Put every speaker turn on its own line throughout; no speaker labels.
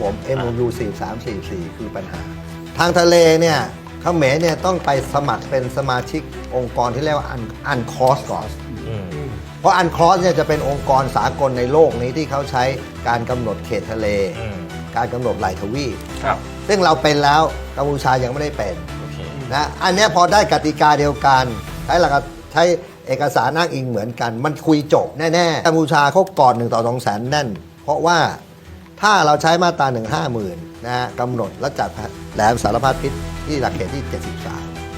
ผม MOU 4344 คือปัญหา ทางทะเลเนี่ยเขมรเนี่ยต้องไปสมัครเป็นสมาชิกองค์กรที่เรียกว่าอันอันคอสก่อน
อืม
เพราะอันคอสเนี่ยจะเป็นองค์กรสากลในโลกนี้ที่เขาใช้การกำหนดเขตทะเล
อืม
การกำหนดไหลทวีป
ครับ
ซึ่งเราเป็นแล้วกัมพูชายังไม่ได้เป็น
โอเค
นะอันเนี้ยพอได้กติกาเดียวกันใช้หลักใช้เอกสารอ้างอิงเหมือนกัน มันคุยจบแน่ๆกัมพูชาเขาก่อนหนึ่งต่อสองแสนแน่น เพราะว่า ถ้าเราใช้มาตราหนึ่งห้าหมื่นนะฮะกำหนดแล้วจัดแหลมสารพัดพิษที่หลักเขตที่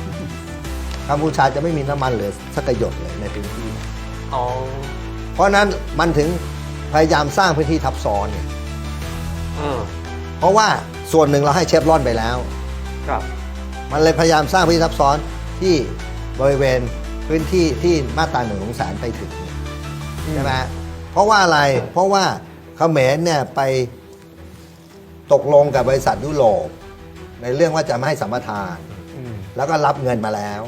73กัมพูชาจะไม่มีน้ำมันเหลือสักหยดเลยในพื้นที่
อ๋อ
เพราะฉะนั้นมันถึงพยายามสร้างพื้นที่ทับซ้อนเนี่ย
อืม
เพราะว่าส่วนหนึ่งเราให้เชฟรอนไปแล้ว
ครับ
มันเลยพยายามสร้างพื้นที่ทับซ้อนที่บริเวณพื้นที่ที่มาตราหนึ่งของแสนไปถึงใช่ไหมเพราะว่าอะไรเพราะว่า เขมรเนี่ยไปตกลงกับบริษัทยุโรป ในเรื่องว่าจะไม่ให้สัมปทาน แล้วก็รับเงินมาแล้ว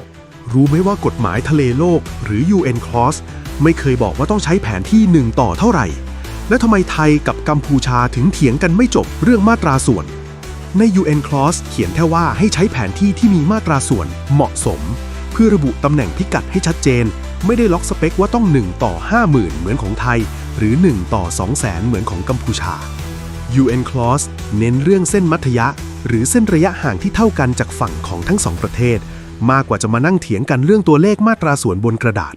รู้ไหมว่ากฎหมายทะเลโลกหรือ UN Clause ไม่เคยบอกว่าต้องใช้แผนที่หนึ่งต่อเท่าไหร่ และทำไมไทยกับกัมพูชาถึงเถียงกันไม่จบเรื่องมาตราส่วน ใน UN Clause เขียนแค่ว่าให้ใช้แผนที่ที่มีมาตราส่วนเหมาะสม พื่อระบุตำแหน่งพิกัดให้ชัดเจน ไม่ได้ล็อกสเปคว่าต้อง 1 ต่อ 50,000 เหมือนของไทย หรือ 1 ต่อ 200,000 เหมือนของกัมพูชา UN Clause เน้นเรื่องเส้นมัธยะ หรือเส้นระยะห่างที่เท่ากันจากฝั่งของทั้งสองประเทศ มากกว่าจะมานั่งเถียงกันเรื่องตัวเลขมาตราส่วนบนกระดาษ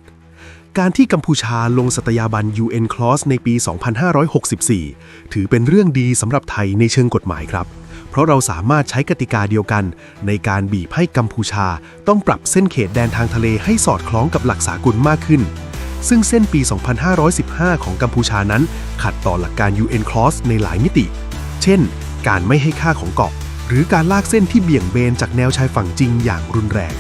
การที่กัมพูชาลงสัตยาบัน UN Clause ในปี 2564 ถือเป็นเรื่องดีสำหรับไทยในเชิงกฎหมายครับ เพราะเราสามารถใช้กติกาเดียวกัน ในการบีบให้กัมพูชา ต้องปรับเส้นเขตแดนทางทะเลให้สอดคล้องกับหลักสากลมากขึ้น ซึ่งเส้นปี 2515 ของกัมพูชานั้น ขัดต่อหลักการ UN Clause ในหลายมิติ เช่น การไม่ให้ค่าของเกาะ หรือการลากเส้นที่เบี่ยงเบนจากแนวชายฝั่งจริงอย่างรุนแรง